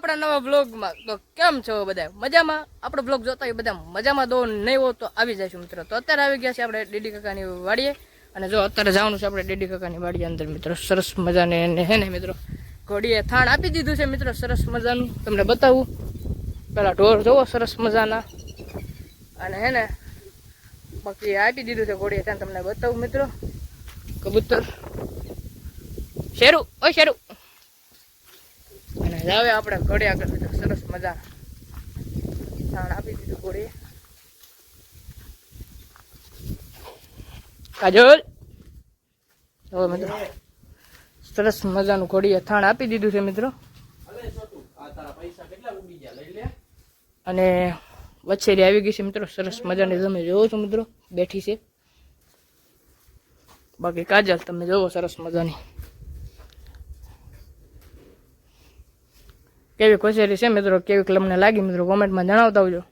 આપણા નવા બ્લોગમાં તો કેમ છો બધા? મજામાં? આપણો બ્લોગ જોતા હોય બધા મજામાં દો નહીં હો તો આવી જઈશું મિત્રો. તો અત્યારે આવી ગયા છે આપણે ડીડી કાકાની વાડીએ. અને જો અત્યારે જવાનું છે આપણે ડીડી કાકાની વાડીએ અંદર મિત્રો. સરસ મજાને એને હે ને મિત્રો, ઘોડીએ થાણ આપી દીધું છે મિત્રો સરસ મજાનું. તમને બતાવું. પેલા ઢોર જોવો સરસ મજાના. અને હે ને, બાકી આપી દીધું છે ઘોડીએ ત્યાં તમને બતાવું મિત્રો. કબૂતર. શેરું, ઓય શેરું. હવે આપણે ઘોડે આગળ સરસ મજા તાણ આપી દીધું ઘોડી કાજલ? હવે મિત્રો, સરસ મજાનું ઘોડીએ થાણ આપી દીધું છે મિત્રો. અને વચ્ચેરી આવી ગઈ છે મિત્રો, સરસ મજાની તમે જોવો છો મિત્રો, બેઠી છે. બાકી કાજલ, તમે જોવો સરસ મજાની. કેવી કચેરી છે મિત્રો કેવી તમને લાગી મિત્રો કોમેન્ટમાં જણાવતા આવજો.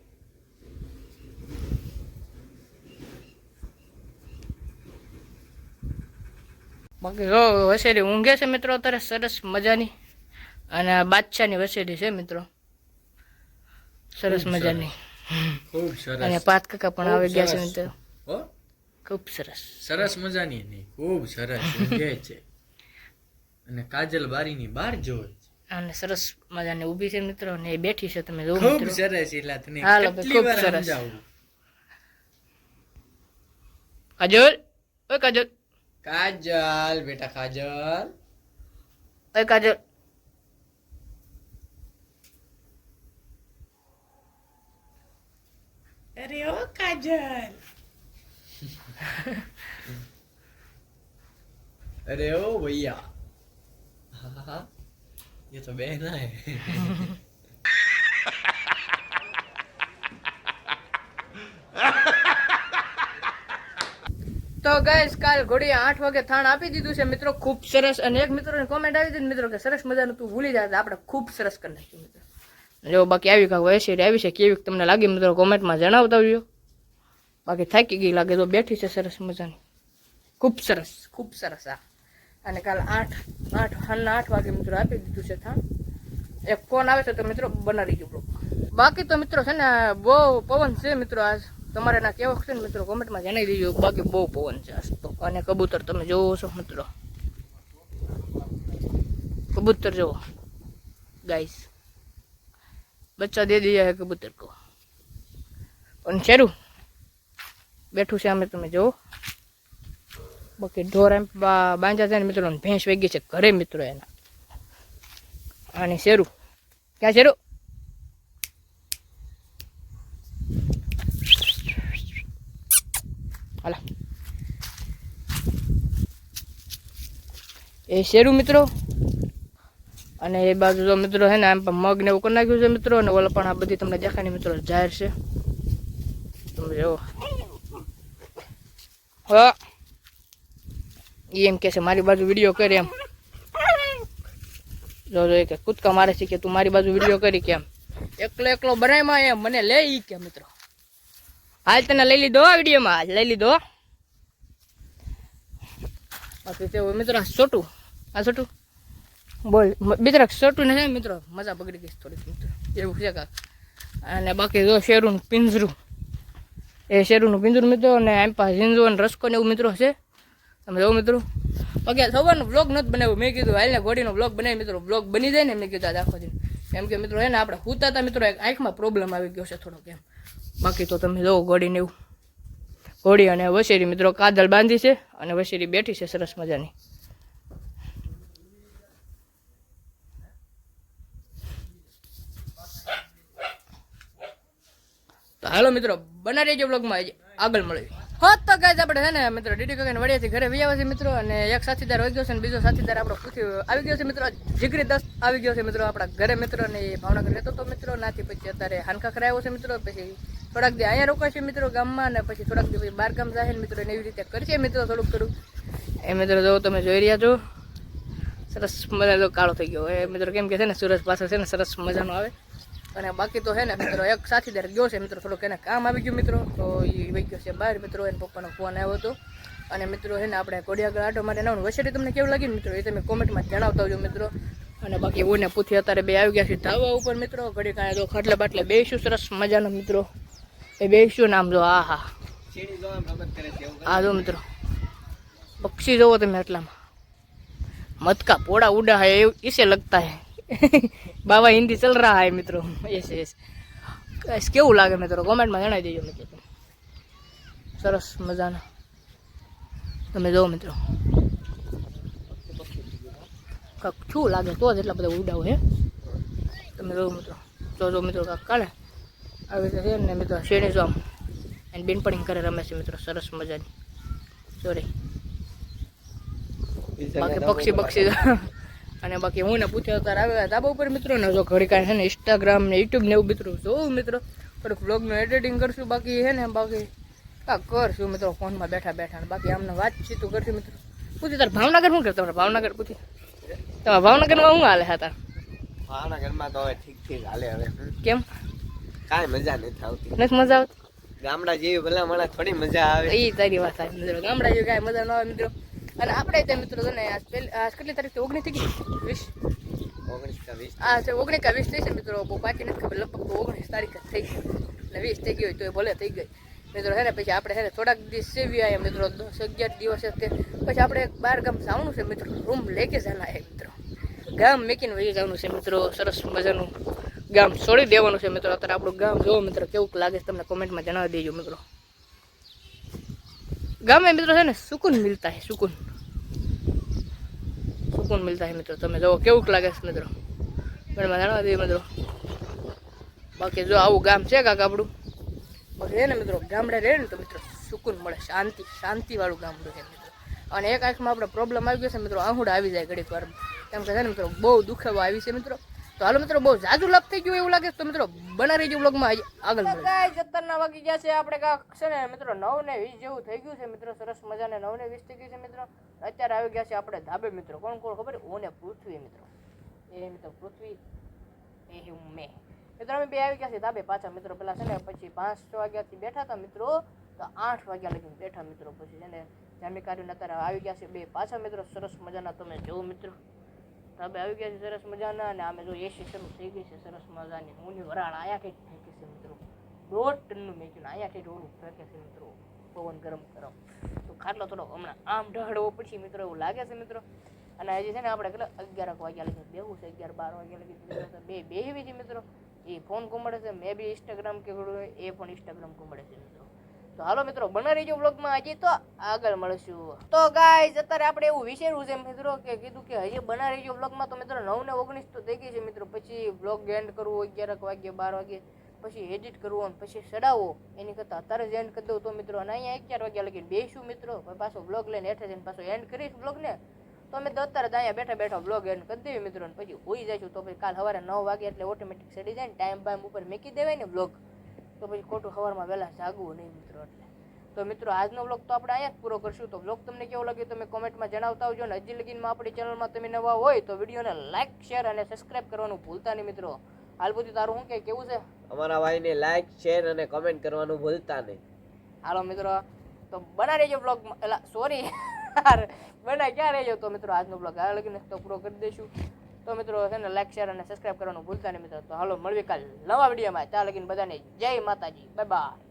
બાકી જો વસેરી ઊંઘે છે મિત્રો અત્યારે સરસ મજાની. અને બાદશાહની વસેરી છે મિત્રો. સરસ મજાની. સરસ. અને પાત કાકા પણ આવી ગયા છે મિત્રો. હો? ખૂબ સરસ. સરસ મજાની નહીં ખૂબ સરસ. ઊંઘે છે. અને કાજલ બારીની બહાર છે અને સરસ મજાની ઊભી છે મિત્રો ને એ બેઠી છે તમે જોવો મિત્રો. સરસ ઇલાતની હાલો ખૂબ સરસ. કાજલ ઓય કાજલ. કાજલ બેટા કાજલ. ઓય કાજલ. અરે ઓ કાજલ. અરે ઓ ભૈયા. હા હા. ये तो बहना है તો ગાઈસ કાલ ઘોડીએ આઠ વાગે થાણ આપી દીધું છે મિત્રો ખૂબ સરસ અને એક મિત્રોની કોમેન્ટ આવી હતી ને મિત્રો કે સરસ મજાનું તું ભૂલી જાય તો આપણે ખૂબ સરસ કરી નાખ્યું મિત્રો જો બાકી આવી કાંક વયસેરી આવી છે કેવી તમને લાગી મિત્રો કોમેન્ટમાં જણાવતા આવજો બાકી થાકી ગઈ લાગે તો બેઠી છે સરસ મજાની ખૂબ સરસ ખૂબ સરસ આ અને કાલ આઠ આઠ, હાલના આઠ વાગે મિત્રો આપી દીધું છે થાણ એક ફોન આવે છે તો મિત્રો બનાવી દીધું બાકી તો મિત્રો છે ને બહુ પવન છે મિત્રો આજ. તમારે ના કેવો છે ને મિત્રો કોમેન્ટમાં જણાવી દેજો. બાકી બહુ પવન છે આજ તો. અને કબૂતર તમે જોવો છો મિત્રો. કબૂતર જોવો. ગાઈસ બચ્ચા દે દઈએ હે કબૂતર કો અને શેરું? બેઠું છે અમે તમે જોવો. બાકી ઢોર એમ બાંધ્યા છે ને મિત્રો ભેંસ વેગી છે ઘરે મિત્રો એના. અને શેરું? ક્યાં શેરું? હાલા. એ શેરું મિત્રો? અને એ બાજુ તો મિત્રો છે ને આમ પણ મગ ને એવું કરી નાખ્યું છે મિત્રો, અને ઓલા પણ આ બધી તમને દેખાય મિત્રો, જાહેર છે. તમે જુઓ હા. ઈ એમ કે છે, મારી બાજુ વીડિયો કરે એમ. જો જો, એ કે, કૂદકા મારે છે કે તું મારી બાજુ વીડિયો કરી કેમ એકલો એકલો બનાયમાં એમ, મને લે ઈ કે, મિત્રો. હાલ તને લઈ લીધો વિડીયોમાં હાલ લઈ લીધો. મિત્રો છોટું, આ છોટું. બોલ મિત્ર, છોટું ને મિત્રો, મજા બગડી ગઈ થોડીક, મિત્રો. એવું છે કાક. અને બાકી જો શેરુનું પિંજરું. એ શેરુનું પિંજરું, મિત્રો, અને આમ પાસે ઝીંઝુ અને રસકો ને એવું, મિત્રો, છે. તમે જોવો મિત્રો. આ સવારનો બ્લોગ નથી બનાવ્યો. મેં કીધું હાલને ઘોડીનો બ્લોગ બનાવી. મિત્રો બ્લોગ બની જાય ને મેં કીધું આખો દિન કેમ કે મિત્રો, હે ને, આપણે હુતા હતા, મિત્રો, એક આંખમાં પ્રોબ્લેમ આવી ગયો છે થોડોક એમ. બાકી તો તમે જોવો ઘોડીને એવું. ઘોડી અને વસેરી, મિત્રો, કાદલ બાંધી છે અને વસેરી બેઠી છે સરસ મજાની. તો હાલો મિત્રો, બનાવી રહેજો બ્લોગમાં આગળ મળવી હા, તો ગાઈઝ આપણે છે ને, મિત્રો, ડીડી કાકાને વડિયાથી ઘરે વહી છે મિત્રો, અને એક સાથીદાર વહી ગયો છે અને બીજો સાથીદાર આપણો પૂછી આવી ગયો છે, મિત્રો? જીગરી દસ આવી ગયો છે, મિત્રો, આપણા ઘરે, મિત્રો, અને એ ભાવનગર રહેતો હતો મિત્રો, નાથી પછી અત્યારે હાનકા કરાયો છે, મિત્રો, પછી થોડાક દી અહીંયા રોકાશે મિત્રો, ગામમાં, અને પછી થોડાક દી પછી બહાર ગામ જાય મિત્રો એવી રીતે કરશે મિત્રો, થોડુંક થોડુંક. એ મિત્રો, જો તમે જોઈ રહ્યા છો, સરસ મજાનો કાળો થઈ ગયો. એ મિત્રો કેમ કે છે ને, સુરજ પાસે છે ને, સરસ મજાનો આવે. અને બાકી તો હે ને મિત્રો, એક સાથીદાર ગયો છે મિત્રો, થોડુંક એને કામ આવી ગયું મિત્રો, તો એ વહી ગયો છે બહાર મિત્રો, એને પપ્પાનો ફોન આવ્યો હતો. અને મિત્રો હે ને આપણે કોડિયાગળ આટો માટે ના વસેટી તમને કેવું લાગ્યું મિત્રો? એ તમે કોમેન્ટમાં જણાવતા હોજો મિત્રો. અને બાકી ઓને પૂછી અત્યારે બે આવી ગયા છે ધાવા ઉપર મિત્રો, ઘડી કાંઈ તો ખાટલા બાટલે બેસીશું સરસ મજાનો મિત્રો. એ બેસીશું નામ જો આ હા હા જો મિત્રો, પક્ષી જોવો તમે એટલામાં મતકા પોળા ઉડા હે, એ લગતા હે. બાબા હિન્દી ચલ રહા હે મિત્રો. યસ યસ કેવું લાગે મિત્રો? કોમેન્ટમાં જણાવી દેજો મિત્રો. સરસ મજાના. તમે જોવો મિત્રો. કાંક શું લાગે? તો જ એટલા બધા ઉડાવ હે. તમે જોવો મિત્રો. જો જો મિત્રો કાંક કાઢે આવી રીતે છે ને મિત્રો શેણી જો આમ એને બેનપણી કરે રમે છે મિત્રો. સરસ મજાની. સોરી બાકી પક્ષી પક્ષી અને બાકી હું ને પૂછ્યો તાર આવ્યા ધાબા ઉપર મિત્રો ને જો ઘડી કાંઈ છે ને ઇન્સ્ટાગ્રામ ને યુટ્યુબ ને એવું મિત્રો જોઉં મિત્રો. થોડુંક બ્લોગનું એડિટિંગ કરશું બાકી છે ને બાકી કાંક કરશું મિત્રો ફોનમાં બેઠા બેઠા ને બાકી આમને વાતચીત કરશું મિત્રો. પૂછી તાર ભાવનગર શું કરતા તમારે ભાવનગર પૂછી. તમારા ભાવનગરમાં શું હાલે હતા ભાવનગરમાં તો હવે ઠીક ઠીક હાલે હવે. કેમ? કાંઈ મજા નથી આવતી. નથી મજા આવતી? ગામડા જેવી ભલા મળે થોડી મજા આવે. એ તારી વાત સાચી મિત્રો ગામડા જેવી કાંઈ મજા ન આવે મિત્રો. અને આપણે તે મિત્રો છે ને આજ કેટલી તારીખ ઓગણીસ થઈ ગઈ? વીસ? હા છે ઓગણીસ કા વીસ થઈ છે મિત્રો. બાકી પાકી નથી ખબર લગભગ તો ઓગણીસ તારીખ જ થઈ ગઈ. અને વીસ થઈ ગઈ હોય તો એ ભલે થઈ ગઈ. મિત્રો છે ને પછી આપણે હે ને થોડાક દિવસ સેવી આવ્યા મિત્રો. દસ અગિયાર દિવસ તે. પછી આપણે બાર ગામ જવાનું છે મિત્રો. રૂમ લેકે જવાના હે મિત્રો. ગામ મેકીને વહી જવાનું છે મિત્રો. સરસ મજાનું ગામ છોડી દેવાનું છે મિત્રો. અત્યારે આપણું ગામ જોવો મિત્રો કેવું લાગે છે તમને કોમેન્ટમાં જણાવી દેજો મિત્રો. ગામે મિત્રો છે ને સુકૂન મિલતા હે સુકૂન. સુકૂન મળતા મિત્રો, તમે જુઓ કેવું લાગે છે મિત્રો. કોમેન્ટમાં જાણવા દઈએ મિત્રો. બાકી જો આવું ગામ છે કાક આપણું? બાકી ને મિત્રો, ગામડે રહે ને તો મિત્રો સુકૂન મળે, શાંતિ, શાંતિવાળું ગામડું છે મિત્રો. અને એક આંખમાં આપણે પ્રોબ્લેમ આવી ગયો છે મિત્રો, આંહુડા આવી જાય ઘડીક વાર. કેમ કે છે ને મિત્રો, બહુ દુખાવો આવી છે મિત્રો. તો હાલો મિત્રો બહુ જાજુ લાભ થઈ ગયું એવું લાગે તો મિત્રો બના રહીજો બ્લોગમાં આજે આગળ અત્યારના વાગી ગયા છે આપણે કાંક છે ને મિત્રો નવ ને વીસ જેવું થઈ ગયું છે મિત્રો સરસ મજાને નવ ને વીસ થઈ ગયું છે મિત્રો. અત્યારે આવી ગયા છે આપણે ધાબે મિત્રો. કોણ કોણ ખબર? હું ને પૃથ્વી મિત્રો. એ મિત્રો પૃથ્વી એ હું મેં. મિત્રો અમે બે આવી ગયા છે ધાબે પાછા મિત્રો પેલા છે ને પછી પાંચ છ વાગ્યાથી બેઠા હતા મિત્રો. તો આઠ વાગ્યા લગી બેઠા મિત્રો પછી છે ને જામી કાઢીને અત્યારે આવી ગયા છે બે પાછા મિત્રો. સરસ મજાના તમે જુઓ મિત્રો. ધાબે આવી ગયા છે સરસ મજાના અને અમે જો એસી શરૂ થઈ ગઈ છે સરસ મજાની. ઊની વરાળ આયા ઠેઠ ફેંકે છે મિત્રો. દોઢ ટનનું મેચ્યું આયા ઠેઠ ઓલું ફેંકે છે મિત્રો. પવન ગરમ ગરમ. તો ખાટલો થોડો હમણાં આમ ઢળવો પછી મિત્રો એવું લાગે છે મિત્રો. અને હજી છે ને આપણે કેટલા અગિયાર વાગ્યા લગી બેવું છે, અગિયાર બાર વાગ્યા લગી બે બેહવી છે મિત્રો. એ ફોન કુંભળે છે. મેં બી ઇન્સ્ટાગ્રામ કે એ પણ ઇન્સ્ટાગ્રામ કુંભળે છે મિત્રો. તો હાલો મિત્રો, બના રહીજો બ્લોગમાં હજી તો આગળ મળશું. તો ગાઈઝ અત્યારે આપણે એવું વિચાર્યું છે મિત્રો કે કીધું કે હજી બના રહીજો બ્લોગમાં તો મિત્રો નવ ને ઓગણીસ તો થઈ ગઈ છે મિત્રો. પછી બ્લોગ એન્ડ કરવું અગિયાર વાગે બાર વાગે, પછી એડિટ કરવું અને પછી સડાવો. એની કરતાં અત્યારે જ એન્ડ કરી દઉં તો મિત્રો, અને અહીંયા અગિયાર વાગ્યા લગી બેસું મિત્રો. પાછો બ્લોગ લઈને હેઠે જઈને પાછો એન્ડ કરીશ બ્લોગને તો અમે તો અત્યારે અહીંયા બેઠા બેઠા બ્લોગ એન્ડ કરી દેવી મિત્રો પછી હોઈ જઈશું. તો પછી કાલ સવારે નવ વાગે એટલે ઓટોમેટિક સડી જાય ને ટાઈમ બાઈમ ઉપર મૂકી દેવાય ને બ્લોગ તો પછી ખોટું સવારમાં વહેલા જાગવું નહીં મિત્રો એટલે. તો મિત્રો આજનો વ્લોગ તો આપણે અહીંયા જ પૂરો કરશું. તો વ્લોગ તમને કેવો લાગ્યો તમે કોમેન્ટમાં જણાવતા આવજો અને હજી લગીનમાં આપણી ચેનલમાં તમે નવા હોય તો વિડીયોને લાઇક શેર અને સબસ્ક્રાઇબ કરવાનું ભૂલતા નહીં મિત્રો. હાલ બધું તારું શું કે કેવું છે? અમારા ભાઈને લાઈક શેર અને કોમેન્ટ કરવાનું ભૂલતા નહીં. હાલો મિત્રો તો બના રહેજો બ્લોગ એટલે સોરી બના ક્યાં રહેજો તો મિત્રો આજનો બ્લોગ આ લગીને તો પૂરો કરી દઈશું. તો મિત્રો છે ને લાઈક શેર અને સબસ્ક્રાઇબ કરવાનું ભૂલતા નહીં મિત્રો. તો હાલો મળવી કાલ નવા વિડીયોમાં ત્યાં લગીને બધાને જય માતાજી. Bye bye